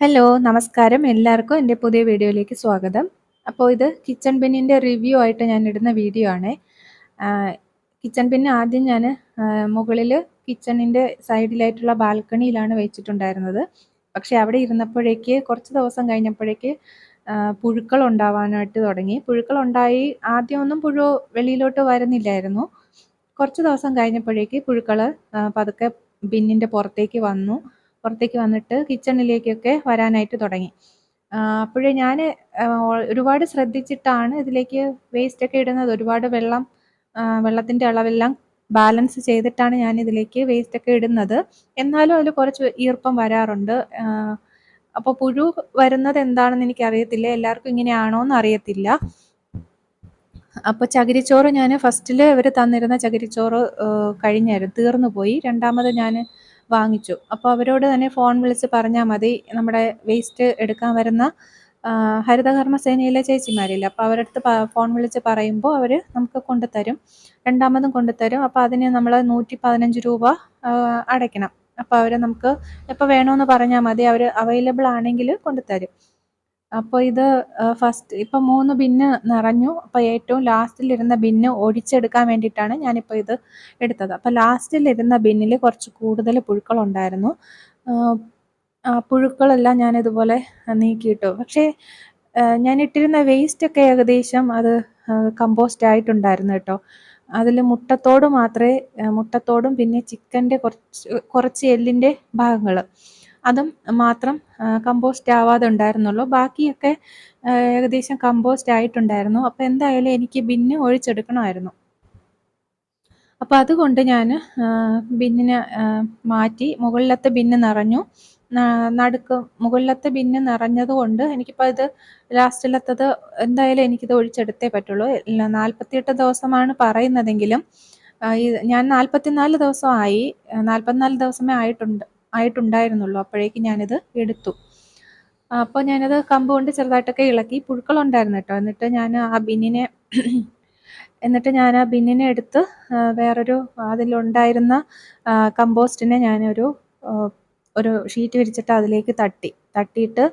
Hello നമസ്കാരം. എല്ലാവർക്കും എന്റെ പുതിയ വീഡിയോയിലേക്ക് സ്വാഗതം. അപ്പോൾ ഇത് കിച്ചൺ ബിന്നിന്റെ റിവ്യൂ ആയിട്ട് ഞാൻ ഇടുന്ന വീഡിയോ ആണ്. കിച്ചൺ ബിന്ന് ആദ്യം ഞാൻ മുകളിൽ കിച്ചണിന്റെ സൈഡിലായിട്ടുള്ള ബാൽക്കണിയിലാണ് വെച്ചിട്ടുണ്ടായിരുന്നത്. പക്ഷേ അവിടെ ഇരുന്നപ്പോഴേക്ക് കുറച്ച് ദിവസം കഴിഞ്ഞപ്പോഴേക്ക് പുഴുക്കൾ ഉണ്ടാവാനായിട്ട് തുടങ്ങി. പുഴുക്കൾ ഉണ്ടായി ആദ്യമൊന്നും പുഴു വെളിയിലോട്ട് വരുന്നില്ലായിരുന്നു. കുറച്ച് ദിവസം കഴിഞ്ഞപ്പോഴേക്ക് പുഴുക്കൾ പതുക്കെ ബിന്നിന്റെ പുറത്തേക്ക് വന്നു. പുറത്തേക്ക് വന്നിട്ട് കിച്ചണിലേക്കൊക്കെ വരാനായിട്ട് തുടങ്ങി. അപ്പോഴേ ഞാൻ ഒരുപാട് ശ്രദ്ധിച്ചിട്ടാണ് ഇതിലേക്ക് വേസ്റ്റ് ഒക്കെ ഇടുന്നത്. ഒരുപാട് വെള്ളം വെള്ളത്തിന്റെ അളവെല്ലാം ബാലൻസ് ചെയ്തിട്ടാണ് ഞാൻ ഇതിലേക്ക് വേസ്റ്റ് ഒക്കെ ഇടുന്നത്. എന്നാലും അതിൽ കുറച്ച് ഈർപ്പം വരാറുണ്ട്. അപ്പോൾ പുഴു വരുന്നത് എന്താണെന്ന് എനിക്കറിയത്തില്ല. എല്ലാവർക്കും ഇങ്ങനെയാണോ എന്ന് അറിയത്തില്ല. അപ്പോൾ ചകിരിച്ചോറ് ഞാൻ ഫസ്റ്റിൽ ഇവർ തന്നിരുന്ന ചകിരിച്ചോറ് കഴിഞ്ഞായിരുന്നു തീർന്നു പോയി. രണ്ടാമത് ഞാൻ വാങ്ങിച്ചു. അപ്പോൾ അവരോട് തന്നെ ഫോൺ വിളിച്ച് പറഞ്ഞാൽ മതി നമ്മുടെ വേസ്റ്റ് എടുക്കാൻ വരുന്ന ഹരിതകർമ്മ സേനയിലെ ചേച്ചിമാരില്ല? അപ്പോൾ അവരടുത്ത് ഫോൺ വിളിച്ച് പറയുമ്പോൾ അവർ നമുക്ക് കൊണ്ടുതരും. രണ്ടാമതും കൊണ്ടുതരും. അപ്പോൾ അതിന് നമ്മൾ നൂറ്റി പതിനഞ്ച് രൂപ അടയ്ക്കണം. അപ്പോൾ അവർ നമുക്ക് എപ്പോൾ വേണമെന്ന് പറഞ്ഞാൽ മതി. അവർ അവൈലബിൾ ആണെങ്കിൽ കൊണ്ടുതരും. അപ്പോൾ ഇത് ഫസ്റ്റ് ഇപ്പം മൂന്ന് ബിന്ന് നിറഞ്ഞു. അപ്പോൾ ഏറ്റവും ലാസ്റ്റിലിരുന്ന ബിന്ന് ഒഴിച്ചെടുക്കാൻ വേണ്ടിയിട്ടാണ് ഞാനിപ്പോൾ ഇത് എടുത്തത്. അപ്പോൾ ലാസ്റ്റിലിരുന്ന ബിന്നിൽ കുറച്ച് കൂടുതൽ പുഴുക്കളുണ്ടായിരുന്നു. പുഴുക്കളെല്ലാം ഞാനിതുപോലെ നീക്കിയിട്ടു. പക്ഷേ ഞാൻ ഇട്ടിരുന്ന വേസ്റ്റൊക്കെ ഏകദേശം അത് കമ്പോസ്റ്റ് ആയിട്ടുണ്ടായിരുന്നു കേട്ടോ. അതിൽ മുട്ടത്തോട് മാത്രമേ മുട്ടത്തോടും പിന്നെ ചിക്കന്റെ കുറച്ച് കുറച്ച് എല്ലിന്റെ ഭാഗങ്ങൾ അതും മാത്രം കമ്പോസ്റ്റ് ആവാതെ ഉണ്ടായിരുന്നുള്ളൂ. ബാക്കിയൊക്കെ ഏകദേശം കമ്പോസ്റ്റ് ആയിട്ടുണ്ടായിരുന്നു. അപ്പോൾ എന്തായാലും എനിക്ക് ബിന്ന് ഒഴിച്ചെടുക്കണമായിരുന്നു. അപ്പോൾ അതുകൊണ്ട് ഞാൻ ബിന്നിനെ മാറ്റി മുകളിലത്തെ ബിന്ന് നിറഞ്ഞു. നടുക്ക് മുകളിലത്തെ ബിന്ന് നിറഞ്ഞത് കൊണ്ട് എനിക്കിപ്പോൾ ഇത് ലാസ്റ്റിലത്തത് എന്തായാലും എനിക്കിത് ഒഴിച്ചെടുത്തേ പറ്റുള്ളൂ. നാൽപ്പത്തിയെട്ട് ദിവസമാണ് പറയുന്നതെങ്കിലും ഞാൻ നാൽപ്പത്തിനാല് ദിവസമായി നാൽപ്പത്തിനാല് ദിവസമേ ആയിട്ടുണ്ട്. ആയിട്ടുണ്ടായിരുന്നുള്ളൂ. അപ്പോഴേക്കും ഞാനിത് എടുത്തു. അപ്പോൾ ഞാനത് കമ്പ് കൊണ്ട് ചെറുതായിട്ടൊക്കെ ഇളക്കി പുഴുക്കളുണ്ടായിരുന്നു കേട്ടോ. എന്നിട്ട് ഞാൻ ആ ബിന്നിനെ എന്നിട്ട് ഞാൻ ആ ബിന്നിനെ എടുത്ത് വേറൊരു അതിലുണ്ടായിരുന്ന കമ്പോസ്റ്റിനെ ഞാനൊരു ഒരു ഷീറ്റ് വിരിച്ചിട്ട് അതിലേക്ക് തട്ടി. തട്ടിയിട്ട്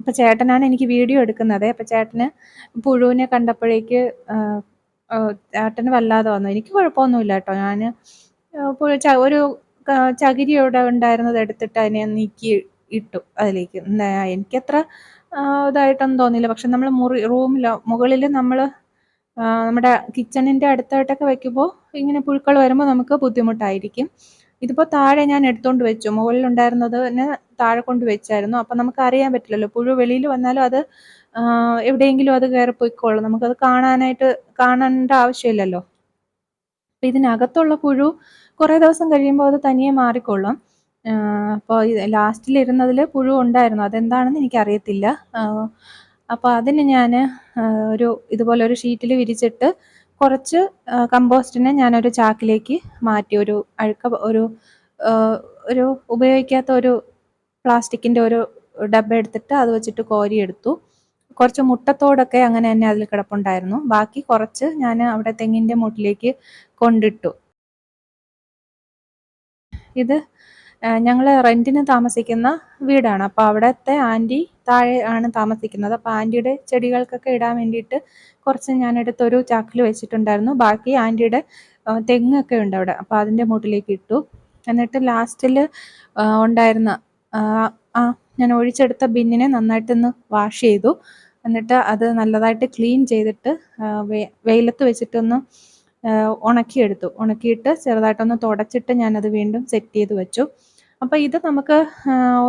ഇപ്പം ചേട്ടനാണ് എനിക്ക് വീഡിയോ എടുക്കുന്നത്. അപ്പം ചേട്ടന് പുഴുവിനെ കണ്ടപ്പോഴേക്ക് ചേട്ടന് വല്ലാതെ വന്നു. എനിക്ക് കുഴപ്പമൊന്നുമില്ല കേട്ടോ. ഞാൻ ഒരു ചകിരി അവിടെ ഉണ്ടായിരുന്നത് എടുത്തിട്ട് അതിനെ നീക്കി ഇട്ടു അതിലേക്ക്. എനിക്കത്ര ഇതായിട്ടൊന്നും തോന്നിയില്ല. പക്ഷെ നമ്മൾ മുറി റൂമിലോ മുകളിൽ നമ്മൾ നമ്മുടെ കിച്ചണിന്റെ അടുത്തായിട്ടൊക്കെ വെക്കുമ്പോൾ ഇങ്ങനെ പുഴുക്കൾ വരുമ്പോൾ നമുക്ക് ബുദ്ധിമുട്ടായിരിക്കും. ഇതിപ്പോൾ താഴെ ഞാൻ എടുത്തുകൊണ്ട് വെച്ചു. മുകളിലുണ്ടായിരുന്നത് തന്നെ താഴെ കൊണ്ട് വെച്ചായിരുന്നു. അപ്പം നമുക്ക് അറിയാൻ പറ്റില്ലല്ലോ. പുഴു വെളിയിൽ വന്നാലും അത് എവിടെയെങ്കിലും അത് കയറി പോയിക്കോളും നമുക്കത് കാണാനായിട്ട് കാണേണ്ട ആവശ്യമില്ലല്ലോ. അപ്പം ഇതിനകത്തുള്ള പുഴു കുറേ ദിവസം കഴിയുമ്പോൾ അത് തനിയെ മാറിക്കൊള്ളും. അപ്പോൾ ലാസ്റ്റിലിരുന്നതിൽ പുഴു ഉണ്ടായിരുന്നു. അതെന്താണെന്ന് എനിക്കറിയത്തില്ല. അപ്പോൾ അതിന് ഞാൻ ഒരു ഇതുപോലെ ഒരു ഷീറ്റിൽ വിരിച്ചിട്ട് കുറച്ച് കമ്പോസ്റ്റിനെ ഞാനൊരു ചാക്കിലേക്ക് മാറ്റി. ഒരു അഴുക്ക ഒരു ഒരു ഉപയോഗിക്കാത്ത ഒരു പ്ലാസ്റ്റിക്കിന്റെ ഒരു ഡബ്ബ എടുത്തിട്ട് അത് വെച്ചിട്ട് കോരിയെടുത്തു. കുറച്ച് മുട്ടത്തോടൊക്കെ അങ്ങനെ തന്നെ അതിൽ കിടപ്പുണ്ടായിരുന്നു. ബാക്കി കുറച്ച് ഞാൻ അവിടെ തെങ്ങിന്റെ മുട്ടിലേക്ക് കൊണ്ടിട്ടു. ഇത് ഞങ്ങൾ റെന്റിന് താമസിക്കുന്ന വീടാണ്. അപ്പോൾ അവിടുത്തെ ആന്റി താഴെ ആണ് താമസിക്കുന്നത്. അപ്പോൾ ആന്റിയുടെ ചെടികൾക്കൊക്കെ ഇടാൻ വേണ്ടിയിട്ട് കുറച്ച് ഞാനെടുത്തൊരു ചാക്കിൽ വെച്ചിട്ടുണ്ടായിരുന്നു. ബാക്കി ആന്റിയുടെ തെങ്ങൊക്കെ ഉണ്ട് അവിടെ. അപ്പോൾ അതിന്റെ മുട്ടിലേക്ക് ഇട്ടു. എന്നിട്ട് ലാസ്റ്റിൽ ഉണ്ടായിരുന്ന ആ ഞാൻ ഒഴിച്ചെടുത്ത ബിന്നിനെ നന്നായിട്ടൊന്ന് വാഷ് ചെയ്തു. എന്നിട്ട് അത് നല്ലതായിട്ട് ക്ലീൻ ചെയ്തിട്ട് വെയിലത്ത് വെച്ചിട്ടൊന്ന് ഉണക്കിയെടുത്തു. ഉണക്കിയിട്ട് ചെറുതായിട്ടൊന്ന് തുടച്ചിട്ട് ഞാനത് വീണ്ടും സെറ്റ് ചെയ്ത് വെച്ചു. അപ്പോൾ ഇത് നമുക്ക്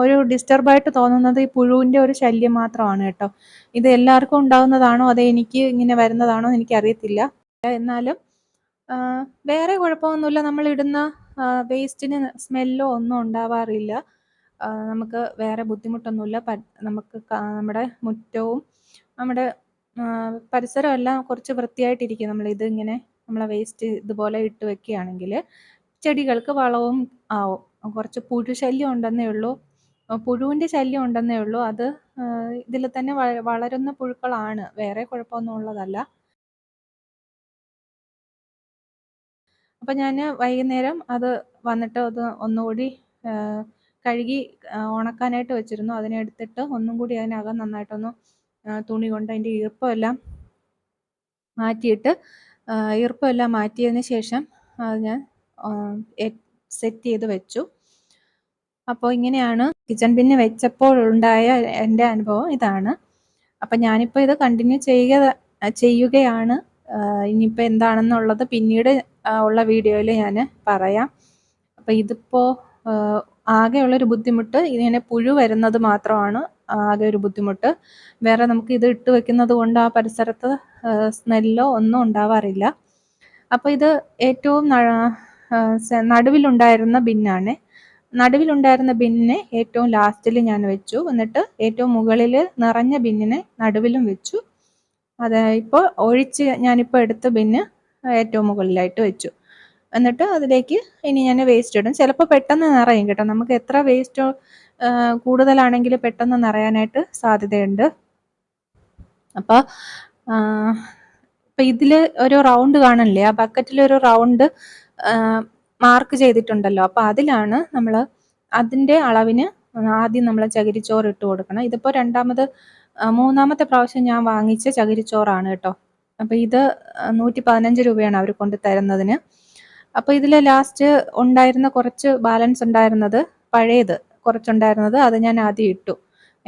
ഒരു ഡിസ്റ്റർബായിട്ട് തോന്നുന്നത് ഈ പുഴുവിന്റെ ഒരു ശല്യം മാത്രമാണ് കേട്ടോ. ഇത് എല്ലാവർക്കും ഉണ്ടാകുന്നതാണോ അതോ എനിക്ക് ഇങ്ങനെ വരുന്നതാണോ എനിക്കറിയത്തില്ല. എന്നാലും വേറെ കുഴപ്പമൊന്നുമില്ല. നമ്മൾ ഇടുന്ന വേസ്റ്റിന് സ്മെല്ലോ ഒന്നും ഉണ്ടാവാറില്ല. നമുക്ക് വേറെ ബുദ്ധിമുട്ടൊന്നുമില്ല. നമുക്ക് നമ്മുടെ മുറ്റവും നമ്മുടെ പരിസരമെല്ലാം കുറച്ച് വൃത്തിയായിട്ടിരിക്കും. നമ്മൾ ഇങ്ങനെ നമ്മളെ വേസ്റ്റ് ഇതുപോലെ ഇട്ട് വെക്കുകയാണെങ്കിൽ ചെടികൾക്ക് വളവും ആവും. കുറച്ച് പുഴു ശല്യം ഉണ്ടെന്നേ ഉള്ളൂ. പുഴുവിന്റെ ശല്യം ഉണ്ടെന്നേ ഉള്ളൂ. അത് ഇതിൽ തന്നെ വളരുന്ന പുഴുക്കളാണ്. വേറെ കുഴപ്പമൊന്നും ഉള്ളതല്ല. അപ്പം ഞാൻ വൈകുന്നേരം അത് വന്നിട്ട് അത് ഒന്നുകൂടി കഴുകി ഉണക്കാനായിട്ട് വെച്ചിരുന്നു. അതിനെടുത്തിട്ട് ഒന്നും കൂടി അതിനകം നന്നായിട്ടൊന്ന് തുണി കൊണ്ട് അതിന്റെ ഈർപ്പമെല്ലാം മാറ്റിയിട്ട് ഈർപ്പമെല്ലാം മാറ്റിയതിന് ശേഷം അത് ഞാൻ സെറ്റ് ചെയ്ത് വെച്ചു. അപ്പോൾ ഇങ്ങനെയാണ് കിച്ചൺ ബിന്ന് വെച്ചപ്പോൾ ഉണ്ടായ എന്റെ അനുഭവം ഇതാണ്. അപ്പം ഞാനിപ്പോൾ ഇത് കണ്ടിന്യൂ ചെയ്യുക ചെയ്യുകയാണ്. ഇനിയിപ്പോൾ എന്താണെന്നുള്ളത് പിന്നീട് ഉള്ള വീഡിയോയിൽ ഞാൻ പറയാം. അപ്പോൾ ഇതിപ്പോൾ ആകെയുള്ളൊരു ബുദ്ധിമുട്ട് ഇങ്ങനെ പുഴു വരുന്നത് മാത്രമാണ്. ആകെ ഒരു ബുദ്ധിമുട്ട്. വേറെ നമുക്ക് ഇത് ഇട്ട് വെക്കുന്നത് കൊണ്ട് ആ പരിസരത്ത് സ്മെല്ലോ ഒന്നും ഉണ്ടാവാറില്ല. അപ്പോൾ ഇത് ഏറ്റവും നടുവിലുണ്ടായിരുന്ന ബിന്നാണ്. നടുവിലുണ്ടായിരുന്ന ബിന്നിനെ ഏറ്റവും ലാസ്റ്റിൽ ഞാൻ വെച്ചു. എന്നിട്ട് ഏറ്റവും മുകളിൽ നിറഞ്ഞ ബിന്നിനെ നടുവിലും വെച്ചു. അത് ഇപ്പോൾ ഒഴിച്ച് ഞാനിപ്പോൾ എടുത്ത ബിന്ന് ഏറ്റവും മുകളിലായിട്ട് വെച്ചു. എന്നിട്ട് അതിലേക്ക് ഇനി ഞാൻ വേസ്റ്റ് ഇടും. ചിലപ്പോൾ പെട്ടെന്ന് നിറയും കേട്ടോ. നമുക്ക് എത്ര വേസ്റ്റ് കൂടുതലാണെങ്കിൽ പെട്ടെന്ന് നിറയാനായിട്ട് സാധ്യതയുണ്ട്. അപ്പോൾ ഇപ്പം ഇതിൽ ഒരു റൗണ്ട് കാണില്ലേ ആ ബക്കറ്റിൽ ഒരു റൗണ്ട് മാർക്ക് ചെയ്തിട്ടുണ്ടല്ലോ. അപ്പോൾ അതിലാണ് നമ്മൾ അതിന്റെ അളവിന് ആദ്യം നമ്മൾ ചകിരിച്ചോറ് ഇട്ട് കൊടുക്കണം. ഇതിപ്പോൾ രണ്ടാമത് മൂന്നാമത്തെ പ്രാവശ്യം ഞാൻ വാങ്ങിച്ച ചകിരിച്ചോറാണ് കേട്ടോ. അപ്പോൾ ഇത് നൂറ്റി പതിനഞ്ച് രൂപയാണ് അവർ കൊണ്ട് തരുന്നതിന്. അപ്പോൾ ഇതിൽ ലാസ്റ്റ് ഉണ്ടായിരുന്ന കുറച്ച് ബാലൻസ് ഉണ്ടായിരുന്നത് പഴയത് കുറച്ചുണ്ടായിരുന്നത് അത് ഞാൻ ആദ്യം ഇട്ടു.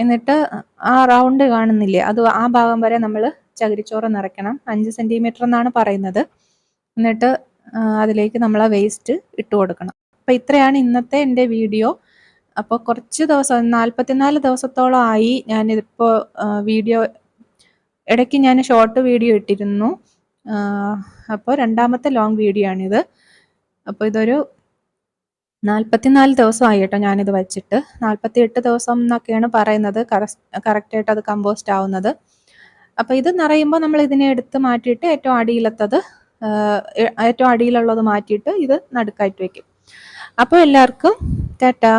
എന്നിട്ട് ആ റൗണ്ട് കാണുന്നില്ലേ അത് ആ ഭാഗം വരെ നമ്മൾ ചകിരിച്ചോറ് നിറയ്ക്കണം. അഞ്ച് സെന്റിമീറ്റർ എന്നാണ് പറയുന്നത്. എന്നിട്ട് അതിലേക്ക് നമ്മൾ ആ വേസ്റ്റ് ഇട്ടു കൊടുക്കണം. അപ്പോൾ ഇത്രയാണ് ഇന്നത്തെ എന്റെ വീഡിയോ അപ്പോൾ കുറച്ച് ദിവസം നാൽപ്പത്തിനാല് ദിവസത്തോളം ആയി ഞാനിതിപ്പോൾ വീഡിയോ ഇടയ്ക്ക് ഞാൻ ഷോർട്ട് വീഡിയോ ഇട്ടിരുന്നു. അപ്പോൾ രണ്ടാമത്തെ ലോങ് വീഡിയോ ആണിത്. അപ്പോൾ ഇതൊരു നാൽപ്പത്തിനാല് ദിവസമായി കേട്ടോ ഞാനിത് വെച്ചിട്ട്. നാൽപ്പത്തി എട്ട് ദിവസം എന്നൊക്കെയാണ് പറയുന്നത്. കറക്റ്റായിട്ട് അത് കമ്പോസ്റ്റ് ആവുന്നത്. അപ്പോൾ ഇത് നിറയുമ്പോൾ നമ്മൾ ഇതിനെ എടുത്ത് മാറ്റിയിട്ട് ഏറ്റവും അടിയിലത്തത് ഏറ്റവും അടിയിലുള്ളത് മാറ്റിയിട്ട് ഇത് നടുക്കായിട്ട് വെക്കും. അപ്പോൾ എല്ലാവർക്കും ടാറ്റാ.